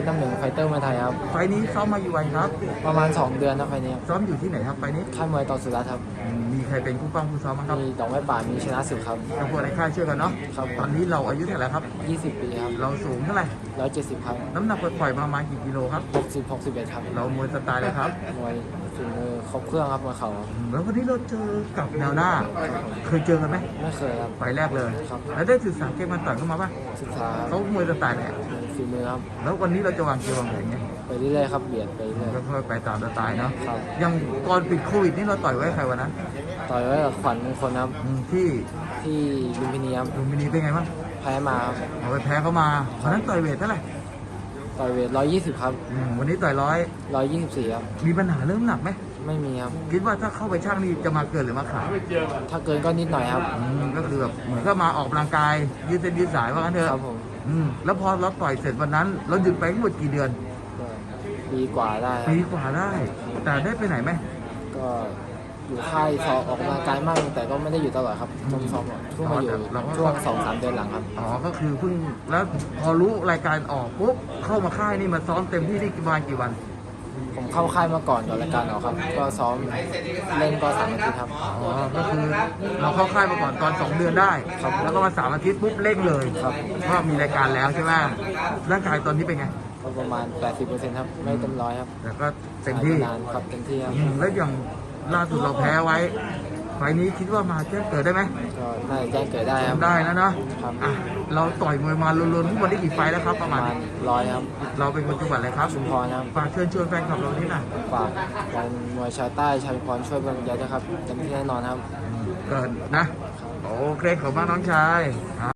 ชรน้ำหนึ่งไฟเตอร์มาไทยครับ ไฟล์นี้ซ้อมมาอยู่วันครับ ประมาณ 2 เดือนนะไฟนี้ครับซ้อมอยู่ที่ไหนครับไฟล์นี้ค่ายมวยต่อสุรัตน์ครับอืมมีใครเป็นคู่ป้องคู่ซ้อมบ้างครับมีดอกไม้ป่ามีชนะศึกครับกับพวกในค่ายช่วยกันเนาะครับตอนนี้เราอายุเท่าไหร่ครับ 20 ปีครับ เราสูงเท่าไหร่170 ครับ น้ำหนักปล่อยๆมาประมาณกี่กิโลครับ60 61ครับ เรามวยสไตล์เลยครับมวยฝีมือครบเครื่องครับมวยเข่าครับอืมแล้ววันนี้เราเจอกับแนวหน้า เคยเจอกันไหมไม่เคยครับไฟล์แรกเลยครับแล้วได้ศึกษาเกมมันต่อยเข้ามาป่ะศึกษาครับเขามวยสไตล์ไหน ฝีมือครับแล้ววันนี้เราจะวางเกมวางแผนไงไปเรื่อยๆครับเบียดไปเรื่อยก็ค่อยๆไปตามสไตล์เนาะครับอยังก่อนปิดโควิดนี่เราต่อยไว้ใครวันนั้นต่อยไว้กับขวัญมงคลครับอืมที่ที่ลุมพินีครับลุมพินีเป็นไงบ้างแพ้มาครับเอาไปแพ้เขามาวันนั้นต่อยเวทเท่าไหร่ต่อยเวท120ครับอืมวันนี้ต่อยร้อย124ครับมีปัญหาเรื่องน้ำหนักไหมไม่มีครับคิดว่าถ้าเข้าไปช่างนี่จะมาเกินหรือมาขาดถ้าเกินก็นิดหน่อยครับอืมก็คือแบบเหมือนก็มาออกกำลังกายยืดเส้นยืดสายว่างั้นเถครัอะบผม อืมแล้วพอเราต่อยเสร็จวันนั้น เราหยุดไปทั้งหมดกี่เดือนก็ปีกว่าได้ครับปีกว่าได้ แต่ได้ไปไหนไหมก็อยู่ค่ายซ้อมออกกำลังกายมากแต่ก็ไม่ได้อยู่ตลอดครับช่วงซ้อมอะเพิ่งมาอยู่ช่วงสองสามเดือนหลังครับ อ๋อก็คือเพิ่งแล้วพอรู้รายการออกปุ๊บเข้ามาค่ายนี่มาซ้อมเต็มที่ได้ประมาณกี่วัน ผมเข้าค่ายมาก่อนก่อนรายการออกครับ ก็ซ้อมเล่นก็สามอาทิตย์ครับ อ๋อก็คือเราเข้าค่ายมาก่อนตอนสองเดือนได้ครับแล้วก็มาสามอาทิตย์ปุ๊บเร่งเลยครับว่ามีรายการแล้วใช่ไหมร่างกายตอนนี้เป็นไงก็ประมาณ 80%ครับ ไม่เต็มร้อยครับแต่ก็เต็มที่นานครับเต็มที่ครับ อืมแล้วอย่างล่าสุดเราแพ้ไว้ ไฟล์นี้คิดว่ามาแจ้งเกิดได้ไหมก็น่าจะแจ้งเกิดได้ครับ ได้แล้วเนาะครับ อะเราต่อยมวยมาลุนๆทุกวันได้กี่ไฟล์แล้วครับปประระมาณมาณร้อยครับ เราเป็นคนจังหวัดอะไรครับชุมพรนะครับฝากเชิญชวนแฟนคลับเราที่หน่อยฝากแฟนมวยชาวใต้ชาวชุมพรช่วยเป็นกำลังใจด้วยครับเต็มที่แน่นอนครับ เกินนะโอเคขอบคุณมากน้องชาย